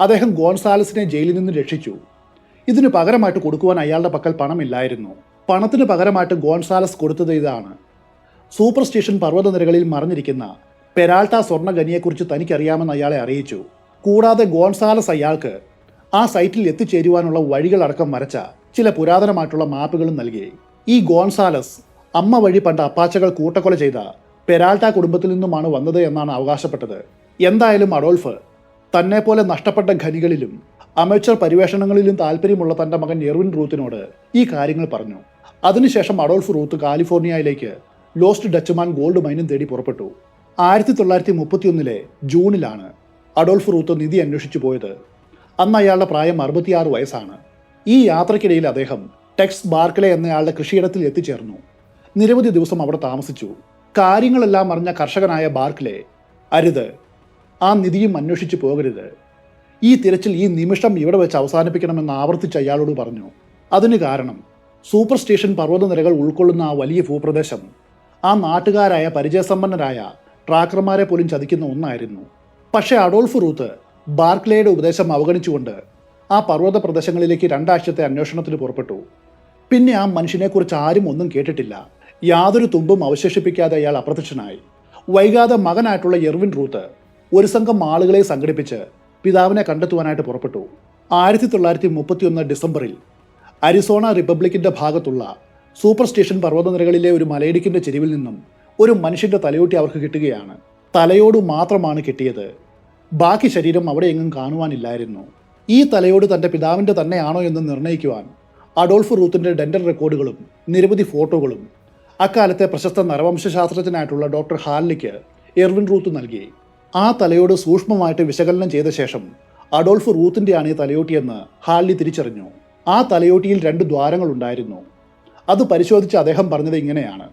അദ്ദേഹം ഗോൺസാലസിനെ ജയിലിൽ നിന്ന് രക്ഷിച്ചു. ഇതിന് പകരമായിട്ട് കൊടുക്കുവാൻ അയാളുടെ പക്കൽ പണമില്ലായിരുന്നു. പണത്തിന് പകരമായിട്ട് ഗോൺസാലസ് കൊടുത്തത് ഇതാണ്. സൂപ്പർ സ്റ്റേഷൻ പർവതനിരകളിൽ മറഞ്ഞിരിക്കുന്ന പെരാൾട്ട സ്വർണഖനിയെക്കുറിച്ച് തനിക്കറിയാമെന്ന് അയാളെ അറിയിച്ചു. കൂടാതെ ഗോൺസാലസ് അയാൾക്ക് ആ സൈറ്റിൽ എത്തിച്ചേരുവാനുള്ള വഴികളടക്കം വരച്ച ചില പുരാതനമായിട്ടുള്ള മാപ്പുകളും നൽകി. ഈ ഗോൺസാലസ് അമ്മ വഴി പണ്ട് അപ്പാച്ചകൾ കൂട്ടക്കൊല ചെയ്ത പെരാൾട്ട കുടുംബത്തിൽ നിന്നുമാണ് വന്നത് എന്നാണ് അവകാശപ്പെട്ടത്. എന്തായാലും അഡോൾഫ് തന്നെപ്പോലെ പോലെ നഷ്ടപ്പെട്ട ഖനികളിലും അമേച്ചർ പരിവേഷണങ്ങളിലും താല്പര്യമുള്ള തന്റെ മകൻ എർവിൻ റൂത്തിനോട് ഈ കാര്യങ്ങൾ പറഞ്ഞു. അതിനുശേഷം അഡോൾഫ് റൂത്ത് കാലിഫോർണിയയിലേക്ക് ലോസ്റ്റ് ഡച്ച്മാൻ ഗോൾഡ് മൈനും തേടി പുറപ്പെട്ടു. ആയിരത്തി തൊള്ളായിരത്തി മുപ്പത്തിയൊന്നിലെ ജൂണിലാണ് അഡോൾഫ് റൂത്ത് നിധി അന്വേഷിച്ചു പോയത്. അന്ന് അയാളുടെ പ്രായം അറുപത്തിയാറ് വയസ്സാണ്. ഈ യാത്രക്കിടയിൽ അദ്ദേഹം ടെക്സ് ബാർക്കലെ എന്നയാളുടെ കൃഷിയിടത്തിൽ എത്തിച്ചേർന്നു. നിരവധി ദിവസം അവിടെ താമസിച്ചു. കാര്യങ്ങളെല്ലാം അറിഞ്ഞ കർഷകനായ ബാർക്കലെ അരുത് ആ നിധിയും അന്വേഷിച്ചു പോകരുത്. ഈ തിരച്ചിൽ ഈ നിമിഷം ഇവിടെ വെച്ച് അവസാനിപ്പിക്കണമെന്ന് ആവർത്തിച്ച് അയാളോട് പറഞ്ഞു. അതിന് കാരണം സൂപ്പർ സ്റ്റേഷൻ പർവതനിരകൾ ഉൾക്കൊള്ളുന്ന ആ വലിയ ഭൂപ്രദേശം ആ നാട്ടുകാരായ പരിചയസമ്പന്നരായ ട്രാക്കർമാരെ പോലും ചതിക്കുന്ന ഒന്നായിരുന്നു. പക്ഷേ അഡോൾഫ് റൂത്ത് ബാർക്ലേയുടെ ഉപദേശം അവഗണിച്ചുകൊണ്ട് ആ പർവത പ്രദേശങ്ങളിലേക്ക് രണ്ടാഴ്ചത്തെ അന്വേഷണത്തിന് പുറപ്പെട്ടു. പിന്നെ ആ മനുഷ്യനെക്കുറിച്ച് ആരും ഒന്നും കേട്ടിട്ടില്ല. യാതൊരു തുമ്പും അവശേഷിപ്പിക്കാതെ അയാൾ അപ്രത്യക്ഷനായി. വൈകാതെ മകനായിട്ടുള്ള എർവിൻ റൂത്ത് ഒരു സംഘം ആളുകളെ സംഘടിപ്പിച്ച് പിതാവിനെ കണ്ടെത്തുവാനായിട്ട് പുറപ്പെട്ടു. ആയിരത്തി തൊള്ളായിരത്തി മുപ്പത്തിയൊന്ന് ഡിസംബറിൽ അരിസോണ റിപ്പബ്ലിക്കിന്റെ ഭാഗത്തുള്ള സൂപ്പർ സ്റ്റേഷൻ പർവതനിരകളിലെ ഒരു മലയിടുക്കിന്റെ ചെരിവിൽ നിന്നും ഒരു മനുഷ്യന്റെ തലയോട്ടി അവർക്ക് കിട്ടുകയാണ്. തലയോട് മാത്രമാണ് കിട്ടിയത്. ബാക്കി ശരീരം അവിടെ എങ്ങും കാണുവാനില്ലായിരുന്നു. ഈ തലയോട് തന്റെ പിതാവിന്റെ തന്നെയാണോ എന്ന് നിർണയിക്കുവാൻ അഡോൾഫ് റൂത്തിന്റെ ഡെന്റൽ റെക്കോർഡുകളും നിരവധി ഫോട്ടോകളും അക്കാലത്തെ പ്രശസ്ത നരവംശാസ്ത്രജ്ഞനായിട്ടുള്ള ഡോക്ടർ ഹാർലിക്ക് എർവിൻ റൂത്ത് നൽകി. ആ തലയോട് സൂക്ഷ്മമായിട്ട് വിശകലനം ചെയ്ത ശേഷം അഡോൾഫ് റൂത്തിന്റെയാണ് ഈ തലയോട്ടിയെന്ന് ഹാർലി തിരിച്ചറിഞ്ഞു. ആ തലയോട്ടിയിൽ രണ്ട് ദ്വാരങ്ങൾ ഉണ്ടായിരുന്നു അത് പരിശോധിച്ച് അദ്ദേഹം പറഞ്ഞത് ഇങ്ങനെയാണ്.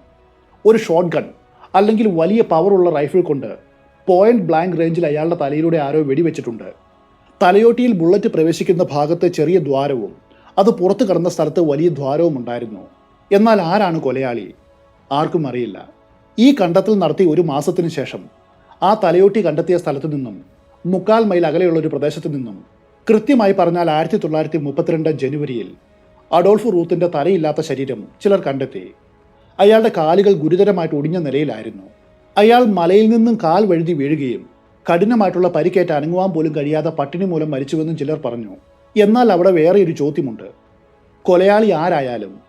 ഒരു ഷോട്ട് ഗൺ അല്ലെങ്കിൽ വലിയ പവറുള്ള റൈഫിൾ കൊണ്ട് പോയിന്റ് ബ്ലാങ്ക് റേഞ്ചിൽ അയാളുടെ തലയിലൂടെ ആരോ വെടിവെച്ചിട്ടുണ്ട്. തലയോട്ടിയിൽ ബുള്ളറ്റ് പ്രവേശിക്കുന്ന ഭാഗത്ത് ചെറിയ ദ്വാരവും അത് പുറത്തു കടന്ന സ്ഥലത്ത് വലിയ ദ്വാരവും ഉണ്ടായിരുന്നു. എന്നാൽ ആരാണ് കൊലയാളി? ആർക്കും അറിയില്ല. ഈ കണ്ടെത്തൽ നടത്തി ഒരു മാസത്തിനു ശേഷം ആ തലയോട്ടി കണ്ടെത്തിയ സ്ഥലത്തു നിന്നും മുക്കാൽ മൈൽ അകലെയുള്ള ഒരു പ്രദേശത്തു നിന്നും കൃത്യമായി പറഞ്ഞാൽ ആയിരത്തി തൊള്ളായിരത്തി മുപ്പത്തിരണ്ട് ജനുവരിയിൽ അഡോൾഫ് റൂത്തിന്റെ തലയില്ലാത്ത ശരീരം ചിലർ കണ്ടെത്തി. അയാളുടെ കാലുകൾ ഗുരുതരമായിട്ട് ഒടിഞ്ഞ നിലയിലായിരുന്നു. അയാൾ മലയിൽ നിന്നും കാൽ വഴുതി വീഴുകയും കഠിനമായിട്ടുള്ള പരിക്കേറ്റ് അനങ്ങുവാൻ പോലും കഴിയാതെ പട്ടിണി മൂലം മരിച്ചുവെന്നും ചിലർ പറഞ്ഞു. എന്നാൽ അവിടെ വേറെ ഒരു ചോദ്യമുണ്ട്. കൊലയാളി ആരായാലും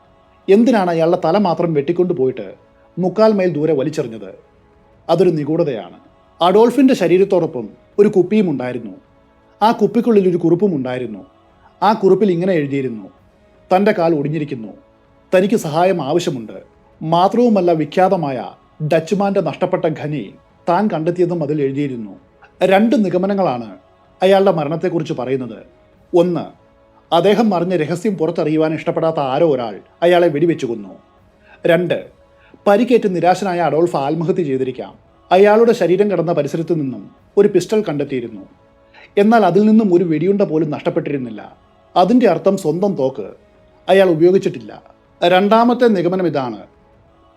എന്തിനാണ് അയാളുടെ തല മാത്രം വെട്ടിക്കൊണ്ടു പോയിട്ട് മുക്കാൽ മൈൽ ദൂരെ വലിച്ചെറിഞ്ഞത്? അതൊരു നിഗൂഢതയാണ്. അഡോൾഫിന്റെ ശരീരത്തോടൊപ്പം ഒരു കുപ്പിയും ഉണ്ടായിരുന്നു. ആ കുപ്പിക്കുള്ളിൽ ഒരു കുറിപ്പും ഉണ്ടായിരുന്നു. ആ കുറിപ്പിൽ ഇങ്ങനെ എഴുതിയിരുന്നു. തന്റെ കാൽ ഒടിഞ്ഞിരിക്കുന്നു. തനിക്ക് സഹായം ആവശ്യമുണ്ട്. മാത്രവുമല്ല വിഖ്യാതമായ ഡച്ച്മാന്റെ നഷ്ടപ്പെട്ട ഖനി താൻ കണ്ടെത്തിയതും അതിൽ എഴുതിയിരുന്നു. രണ്ട് നിഗമനങ്ങളാണ് അയാളുടെ മരണത്തെക്കുറിച്ച് പറയുന്നത്. ഒന്ന് അദ്ദേഹം മറിഞ്ഞ രഹസ്യം പുറത്തറിയുവാൻ ഇഷ്ടപ്പെടാത്ത ആരോ ഒരാൾ അയാളെ വെടിവെച്ചു കൊന്നു രണ്ട് പരിക്കേറ്റ് നിരാശനായ അഡോൾഫ് ആത്മഹത്യ ചെയ്തിരിക്കാം. അയാളുടെ ശരീരം കിടന്ന പരിസരത്തു നിന്നും ഒരു പിസ്റ്റൾ കണ്ടെത്തിയിരുന്നു. എന്നാൽ അതിൽ നിന്നും ഒരു വെടിയുണ്ട പോലും നഷ്ടപ്പെട്ടിരുന്നില്ല. അതിന്റെ അർത്ഥം സ്വന്തം തോക്ക്. അയാൾ ഉപയോഗിച്ചിട്ടില്ല. രണ്ടാമത്തെ നിഗമനം ഇതാണ്.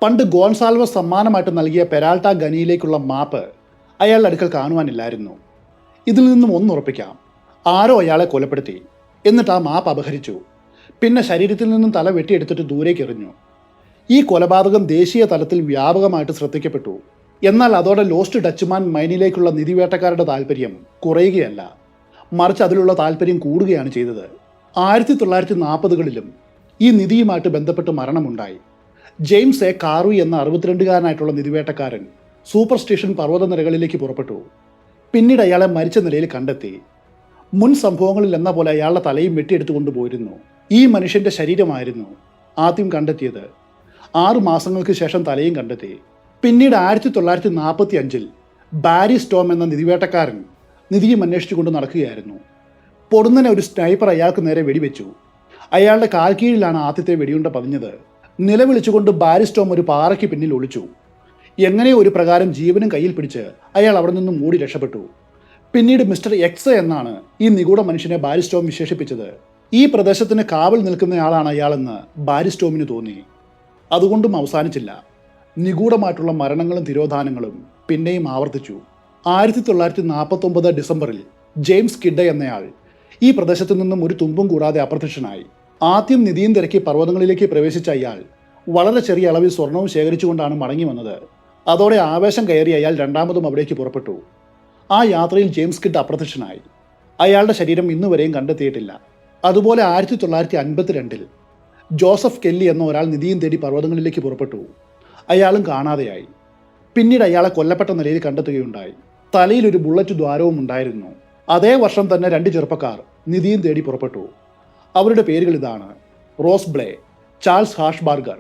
പണ്ട് ഗോൺസാൽവ സമ്മാനമായിട്ട് നൽകിയ പെരാൾട്ട ഖനിയിലേക്കുള്ള മാപ്പ് അയാളുടെ അടുക്കൽ കാണുവാനില്ലായിരുന്നു. ഇതിൽ നിന്നും ഒന്നുറപ്പിക്കാം ആരോ അയാളെ കൊലപ്പെടുത്തി. എന്നിട്ട് ആ മാപ്പ് അപഹരിച്ചു. പിന്നെ ശരീരത്തിൽ നിന്നും തല വെട്ടിയെടുത്തിട്ട് ദൂരേക്ക് എറിഞ്ഞു. ഈ കൊലപാതകം ദേശീയ തലത്തിൽ വ്യാപകമായിട്ട് ശ്രദ്ധിക്കപ്പെട്ടു. എന്നാൽ അതോടെ ലോസ്റ്റ് ഡച്ച്മാൻ മൈനിലേക്കുള്ള നിധിവേട്ടക്കാരുടെ താല്പര്യം കുറയുകയല്ല. മറിച്ച് അതിലുള്ള താല്പര്യം കൂടുകയാണ് ചെയ്തത്. ആയിരത്തി തൊള്ളായിരത്തി നാൽപ്പതുകളിലും ഈ നിധിയുമായിട്ട് ബന്ധപ്പെട്ട് മരണമുണ്ടായി. James A. കാറു എന്ന അറുപത്തിരണ്ടുകാരനായിട്ടുള്ള നിധിവേട്ടക്കാരൻ സൂപ്പർ സ്റ്റേഷൻ പർവത നിരകളിലേക്ക് പുറപ്പെട്ടു. പിന്നീട് അയാളെ മരിച്ച നിലയിൽ കണ്ടെത്തി. മുൻ സംഭവങ്ങളിൽ എന്ന പോലെ അയാളുടെ തലയും വെട്ടിയെടുത്തു കൊണ്ടുപോയിരുന്നു ഈ മനുഷ്യന്റെ ശരീരമായിരുന്നു ആദ്യം കണ്ടെത്തിയത്. ആറു മാസങ്ങൾക്ക് ശേഷം തലയും കണ്ടെത്തി. പിന്നീട് ആയിരത്തി തൊള്ളായിരത്തി നാൽപ്പത്തി അഞ്ചിൽ ബാരി സ്റ്റോം എന്ന നിധിവേട്ടക്കാരൻ നിധിയും അന്വേഷിച്ചുകൊണ്ട് നടക്കുകയായിരുന്നു. പൊടുന്നനെ ഒരു സ്നൈപ്പർ അയാൾക്ക് നേരെ വെടിവെച്ചു. അയാളുടെ കാൽ കീഴിലാണ് ആദ്യത്തെ വെടിയുണ്ട പതിഞ്ഞത്. നിലവിളിച്ചുകൊണ്ട് ബാരിസ്റ്റോം ഒരു പാറയ്ക്ക് പിന്നിൽ ഒളിച്ചു. എങ്ങനെ ഒരു പ്രകാരം ജീവനും കയ്യിൽ പിടിച്ച് അയാൾ അവിടെ നിന്നും മൂടി രക്ഷപ്പെട്ടു. പിന്നീട് മിസ്റ്റർ എക്സ് എന്നാണ് ഈ നിഗൂഢ മനുഷ്യനെ ബാരിസ്റ്റോം വിശേഷിപ്പിച്ചത്. ഈ പ്രദേശത്തിന് കാവൽ നിൽക്കുന്നയാളാണ് അയാളെന്ന് ബാരിസ്റ്റോമിന് തോന്നി. അതുകൊണ്ടും അവസാനിച്ചില്ല. നിഗൂഢമായിട്ടുള്ള മരണങ്ങളും തിരോധാനങ്ങളും പിന്നെയും ആവർത്തിച്ചു. ആയിരത്തി തൊള്ളായിരത്തി നാൽപ്പത്തി ഒമ്പത് ഡിസംബറിൽ ജെയിംസ് കിഡ്ഡ എന്നയാൾ ഈ പ്രദേശത്തു നിന്നും ഒരു തുമ്പും കൂടാതെ അപ്രത്യക്ഷനായി. ആദ്യം നിധിയും തിരക്കി പർവതങ്ങളിലേക്ക് പ്രവേശിച്ച അയാൾ വളരെ ചെറിയ അളവിൽ സ്വർണവും ശേഖരിച്ചുകൊണ്ടാണ് മടങ്ങി വന്നത്. അതോടെ ആവേശം കയറി അയാൾ രണ്ടാമതും അവിടേക്ക് പുറപ്പെട്ടു. ആ യാത്രയിൽ ജെയിംസ് കിഡ് അപ്രത്യക്ഷനായി. അയാളുടെ ശരീരം ഇന്നുവരെയും കണ്ടെത്തിയിട്ടില്ല. അതുപോലെ ആയിരത്തി തൊള്ളായിരത്തി അൻപത്തിരണ്ടിൽ ജോസഫ് കെല്ലി എന്ന ഒരാൾ നിധിയും തേടി പർവതങ്ങളിലേക്ക് പുറപ്പെട്ടു. അയാളും കാണാതെയായി. പിന്നീട് അയാളെ കൊല്ലപ്പെട്ട നിലയിൽ കണ്ടെത്തുകയുണ്ടായി. തലയിൽ ഒരു ബുള്ളറ്റ് ദ്വാരവും ഉണ്ടായിരുന്നു. അതേ വർഷം തന്നെ രണ്ട് ചെറുപ്പക്കാർ നിധിയും തേടി പുറപ്പെട്ടു. അവരുടെ പേരുകൾ ഇതാണ്. Ross Blay Charles Hashbarger.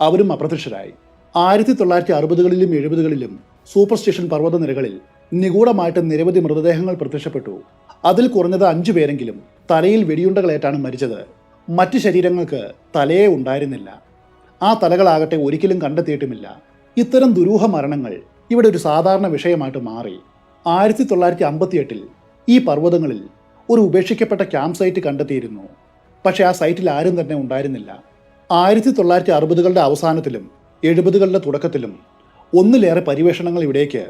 അവരും അപ്രത്യക്ഷരായി. ആയിരത്തി തൊള്ളായിരത്തി അറുപതുകളിലും എഴുപതുകളിലും സൂപ്പർ സ്റ്റേഷൻ പർവത നിരകളിൽ നിഗൂഢമായിട്ട് നിരവധി മൃതദേഹങ്ങൾ പ്രത്യക്ഷപ്പെട്ടു. അതിൽ കുറഞ്ഞത് അഞ്ചു പേരെങ്കിലും തലയിൽ വെടിയുണ്ടകളേറ്റാണ് മരിച്ചത്. മറ്റ് ശരീരങ്ങൾക്ക് തലയെ ഉണ്ടായിരുന്നില്ല. ആ തലകളാകട്ടെ ഒരിക്കലും കണ്ടെത്തിയിട്ടുമില്ല. ഇത്തരം ദുരൂഹ മരണങ്ങൾ ഇവിടെ ഒരു സാധാരണ വിഷയമായിട്ട് മാറി. ആയിരത്തി തൊള്ളായിരത്തി അമ്പത്തിയെട്ടിൽ ഈ പർവതങ്ങളിൽ ഒരു ഉപേക്ഷിക്കപ്പെട്ട ക്യാമ്പ് സൈറ്റ് കണ്ടെത്തിയിരുന്നു. പക്ഷേ ആ സൈറ്റിൽ ആരും തന്നെ ഉണ്ടായിരുന്നില്ല. ആയിരത്തി തൊള്ളായിരത്തി അറുപതുകളുടെ അവസാനത്തിലും എഴുപതുകളുടെ തുടക്കത്തിലും ഒന്നിലേറെ പരിവേഷണങ്ങൾ ഇവിടേക്ക്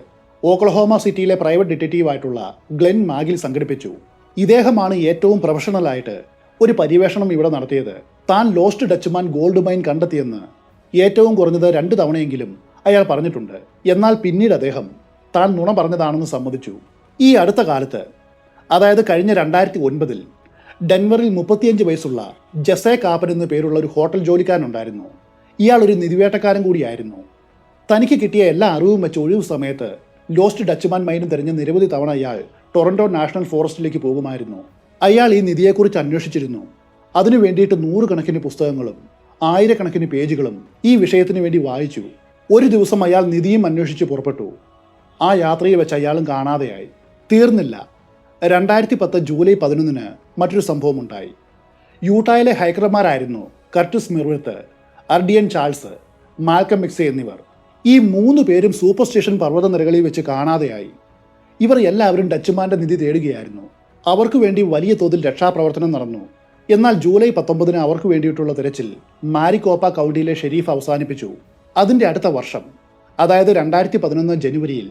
ഓക്ലഹോമ സിറ്റിയിലെ പ്രൈവറ്റ് ഡിറ്റക്റ്റീവായിട്ടുള്ള ഗ്ലെൻ മാഗിൽ സംഘടിപ്പിച്ചു. ഇദ്ദേഹമാണ് ഏറ്റവും പ്രൊഫഷണലായിട്ട് ഒരു പരിവേഷണം ഇവിടെ നടത്തിയത്. താൻ ലോസ്റ്റ് ഡച്ച്മാൻ ഗോൾഡ് മൈൻ കണ്ടെത്തിയെന്ന് ഏറ്റവും കുറഞ്ഞത് രണ്ട് തവണയെങ്കിലും അയാൾ പറഞ്ഞിട്ടുണ്ട്. എന്നാൽ പിന്നീട് അദ്ദേഹം താൻ നുണ പറഞ്ഞതാണെന്ന് സമ്മതിച്ചു. ഈ അടുത്ത കാലത്ത് അതായത് കഴിഞ്ഞ രണ്ടായിരത്തി ഒൻപതിൽ ഡെൻവറിൽ മുപ്പത്തിയഞ്ച് വയസ്സുള്ള ജസേ കാപ്പൻ എന്നു പേരുള്ള ഒരു ഹോട്ടൽ ജോലിക്കാരനുണ്ടായിരുന്നു. ഇയാൾ ഒരു നിധിവേട്ടക്കാരൻ കൂടിയായിരുന്നു. തനിക്ക് കിട്ടിയ എല്ലാ അറിവും വെച്ച് ഒഴിവ് സമയത്ത് ലോസ്റ്റ് ഡച്ച്മാൻ മൈനും തിരഞ്ഞ നിരവധി തവണ അയാൾ ടൊറന്റോ നാഷണൽ ഫോറസ്റ്റിലേക്ക് പോകുമായിരുന്നു. അയാൾ ഈ നിധിയെക്കുറിച്ച് അന്വേഷിച്ചിരുന്നു. അതിനു വേണ്ടിയിട്ട് നൂറുകണക്കിന് പുസ്തകങ്ങളും ആയിരക്കണക്കിന് പേജുകളും ഈ വിഷയത്തിന് വേണ്ടി വായിച്ചു. ഒരു ദിവസം അയാൾ നിധിയും അന്വേഷിച്ച് പുറപ്പെട്ടു. ആ യാത്രയെ വെച്ച് അയാളും കാണാതെയായി. തീർന്നില്ല. രണ്ടായിരത്തി പത്ത് ജൂലൈ പതിനൊന്നിന് മറ്റൊരു സംഭവമുണ്ടായി. യൂട്ടായിലെ ഹൈക്കർമാരായിരുന്നു Curtis Merworth Ardean Charles Malcolm Meeks എന്നിവർ. ഈ മൂന്ന് പേരും സൂപ്പർ സ്റ്റേഷൻ പർവത നിരകളിൽ വെച്ച് കാണാതെയായി. ഇവർ എല്ലാവരും ഡച്ചുമാന്റെ നിധി തേടുകയായിരുന്നു. അവർക്ക് വേണ്ടി വലിയ തോതിൽ രക്ഷാപ്രവർത്തനം നടന്നു. എന്നാൽ ജൂലൈ പത്തൊമ്പതിന് അവർക്ക് വേണ്ടിയിട്ടുള്ള തിരച്ചിൽ മാരിക്കോപ്പ കൗണ്ടിയിലെ ഷെരീഫ് അവസാനിപ്പിച്ചു. അതിന്റെ അടുത്ത വർഷം അതായത് രണ്ടായിരത്തി പതിനൊന്ന് ജനുവരിയിൽ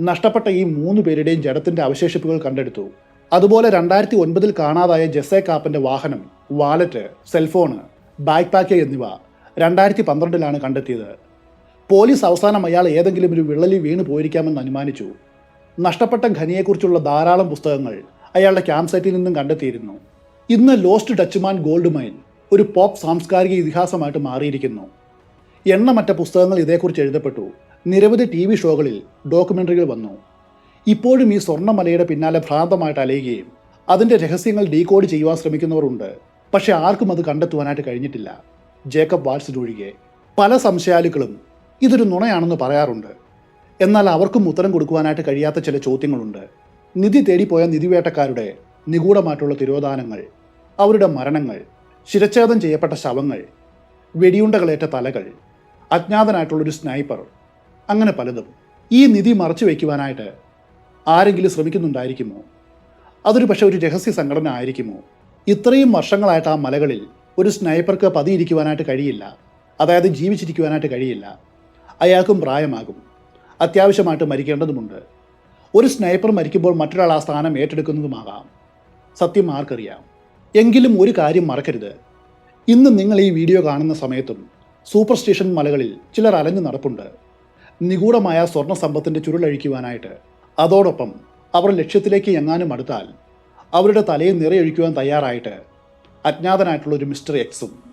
നഷ്ടപ്പെട്ട ഈ മൂന്ന് പേരുടെയും ജഡത്തിന്റെ അവശേഷിപ്പുകൾ കണ്ടെടുത്തു. അതുപോലെ രണ്ടായിരത്തി ഒൻപതിൽ കാണാതായ ജെസെ കാപ്പന്റെ വാഹനം വാലറ്റ് സെൽഫോണ് ബാക്ക് പാക്ക് എന്നിവ രണ്ടായിരത്തി പന്ത്രണ്ടിലാണ് കണ്ടെത്തിയത്. പോലീസ് അവസാനം അയാൾ ഏതെങ്കിലും ഒരു വിള്ളലിൽ വീണു പോയിരിക്കാമെന്ന് അനുമാനിച്ചു. നഷ്ടപ്പെട്ട ഖനിയെക്കുറിച്ചുള്ള ധാരാളം പുസ്തകങ്ങൾ അയാളുടെ ക്യാമ്പ് സൈറ്റിൽ നിന്നും കണ്ടെത്തിയിരുന്നു. ഇന്ന് ലോസ്റ്റ് ഡച്ച്മാൻ ഗോൾഡ് മൈൻ ഒരു പോപ്പ് സാംസ്കാരിക ഇതിഹാസമായിട്ട് മാറിയിരിക്കുന്നു. എണ്ണമറ്റ പുസ്തകങ്ങൾ ഇതേക്കുറിച്ച് എഴുതപ്പെട്ടു. നിരവധി ടി വി ഷോകളിൽ ഡോക്യുമെന്ററികൾ വന്നു. ഇപ്പോഴും ഈ സ്വർണമലയുടെ പിന്നാലെ ഭ്രാന്തമായിട്ട് അലയുകയും അതിന്റെ രഹസ്യങ്ങൾ ഡീകോഡ് ചെയ്യുവാൻ ശ്രമിക്കുന്നവരുണ്ട് പക്ഷെ ആർക്കും അത് കണ്ടെത്തുവാനായിട്ട് കഴിഞ്ഞിട്ടില്ല. ജേക്കബ് വാൾസിനൊഴികെ പല സംശയാലുക്കളും ഇതൊരു നുണയാണെന്ന് പറയാറുണ്ട്. എന്നാൽ അവർക്കും ഉത്തരം കൊടുക്കുവാനായിട്ട് കഴിയാത്ത ചില ചോദ്യങ്ങളുണ്ട്. നിധി തേടിപ്പോയ നിധിവേട്ടക്കാരുടെ നിഗൂഢമായിട്ടുള്ള തിരോധാനങ്ങൾ അവരുടെ മരണങ്ങൾ ശിരച്ഛേദം ചെയ്യപ്പെട്ട ശവങ്ങൾ വെടിയുണ്ടകളേറ്റ തലകൾ അജ്ഞാതനായിട്ടുള്ളൊരു സ്നൈപ്പർ അങ്ങനെ പലതും. ഈ നിധി മറച്ചു വയ്ക്കുവാനായിട്ട് ആരെങ്കിലും ശ്രമിക്കുന്നുണ്ടായിരിക്കുമോ? അതൊരു പക്ഷേ ഒരു രഹസ്യ സംഘടന ആയിരിക്കുമോ? ഇത്രയും വർഷങ്ങളായിട്ട് ആ മലകളിൽ ഒരു സ്നൈപ്പർക്ക് പതിയിരിക്കുവാനായിട്ട് കഴിയില്ല. അതായത് ജീവിച്ചിരിക്കുവാനായിട്ട് കഴിയില്ല. അയാൾക്കും പ്രായമാകും. അത്യാവശ്യമായിട്ട് മരിക്കേണ്ടതുമുണ്ട്. ഒരു സ്നൈപ്പർ മരിക്കുമ്പോൾ മറ്റൊരാൾ ആ സ്ഥാനം ഏറ്റെടുക്കുന്നതുമാകാം. സത്യം ആർക്കറിയാം. എങ്കിലും ഒരു കാര്യം മറക്കരുത്. ഇന്ന് നിങ്ങൾ ഈ വീഡിയോ കാണുന്ന സമയത്തും സൂപ്പർ സ്റ്റേഷൻ മലകളിൽ ചിലർ അലഞ്ഞു നടപ്പുണ്ട്. നിഗൂഢമായ സ്വർണ സമ്പത്തിന്റെ ചുരുളഴിക്കുവാനായിട്ട്. അതോടൊപ്പം അവർ ലക്ഷ്യത്തിലേക്ക് എങ്ങാനും അടുത്താൽ അവരുടെ തലയിൽ നിറയൊഴിക്കുവാൻ തയ്യാറായിട്ട് അജ്ഞാതനായിട്ടുള്ള ഒരു മിസ്റ്റർ എക്സും